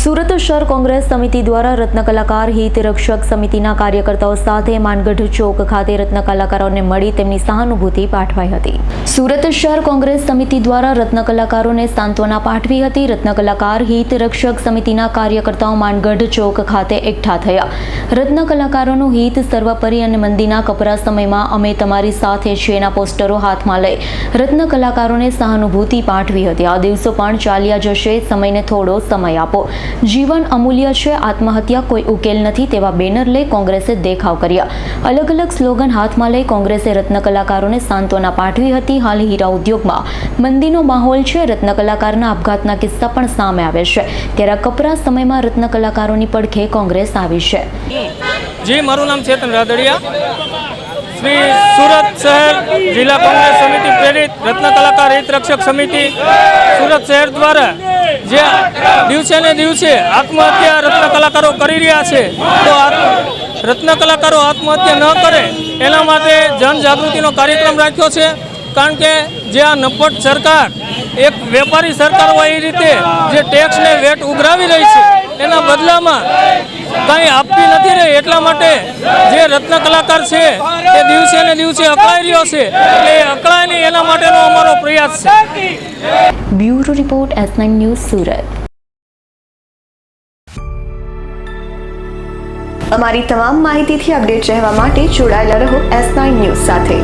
સુરત શહેર કોંગ્રેસ સમિતિ દ્વારા રત્ન કલાકાર, હિત રક્ષક સમિતિના કાર્યકર્તાઓ સાથે માનગઢ ચોક ખાતે રત્ન કલાકારોને મળી તેમની સહાનુભૂતિ પાઠવાઈ હતી. સુરત શહેર કોંગ્રેસ સમિતિ દ્વારા રત્ન કલાકારોને સાંત્વના પાઠવી હતી. રત્ન કલાકાર, હિત રક્ષક સમિતિના કાર્યકર્તાઓ માનગઢ ચોક ખાતે એકઠા થયા. રત્ન કલાકારોનું હિત સર્વોપરી અને મંદીના કપરા સમયમાં અમે તમારી સાથે છેના પોસ્ટરો હાથમાં લઈ રત્ન કલાકારોને સહાનુભૂતિ પાઠવી હતી. આ દિવસો પણ ચાલ્યા જશે. સમયને થોડો સમય આપો. જીવન અમૂલ્ય છે, આત્મહત્યા કોઈ ઉકેલ નથી તેવા બેનર લઈ કોંગ્રેસે દેખાવ કર્યા. અલગ અલગ સ્લોગન હાથમાં લઈ કોંગ્રેસે રત્ન કલાકારોને સાંત્વના પાઠવી હતી. હાલ હીરા ઉદ્યોગમાં મંદીનો માહોલ છે, રત્ન કલાકારના આપઘાતના કિસ્સા પણ સામે આવે છે. ત્યારે કપરા સમયમાં રત્ન કલાકારોની પડખે કોંગ્રેસ આવી છે. જી, મારું નામ ચેતન રાદડિયા. શ્રી સુરત શહેર જિલ્લા કોંગ્રેસ સમિતિ પ્રેરિત રત્ન કલાકાર હિત રક્ષક સમિતિ સુરત શહેર દ્વારા જે દિવસે ને દિવસે આત્મહત્યા રત્ન કલાકારો કરી રહ્યા છે, તો રત્ન કલાકારો આત્મહત્યા ન કરે, એના માટે જનજાગૃતિનો કાર્યક્રમ રાખ્યો છે. કારણ કે જે આ નપટ સરકાર, એક વેપારી સરકાર હોય એ રીતે જે ટેક્સને વેટ ઉઘરાવી રહી છે, એના બદલામાં કંઈ આપતી નથી રહી એટલા માટે જે રત્ન કલાકાર છે તે દિવસે ને દિવસે અકળાઈ રહ્યો છે. એટલે એ અકળાય નહીં, એના માટેનો અમારો પ્રયાસ છે. Bureau report S nine news Surat. અમારી તમામ માહિતીથી અપડેટ રહેવા માટે જોડાયેલા રહો એસ નાઇન ન્યૂઝ સાથે.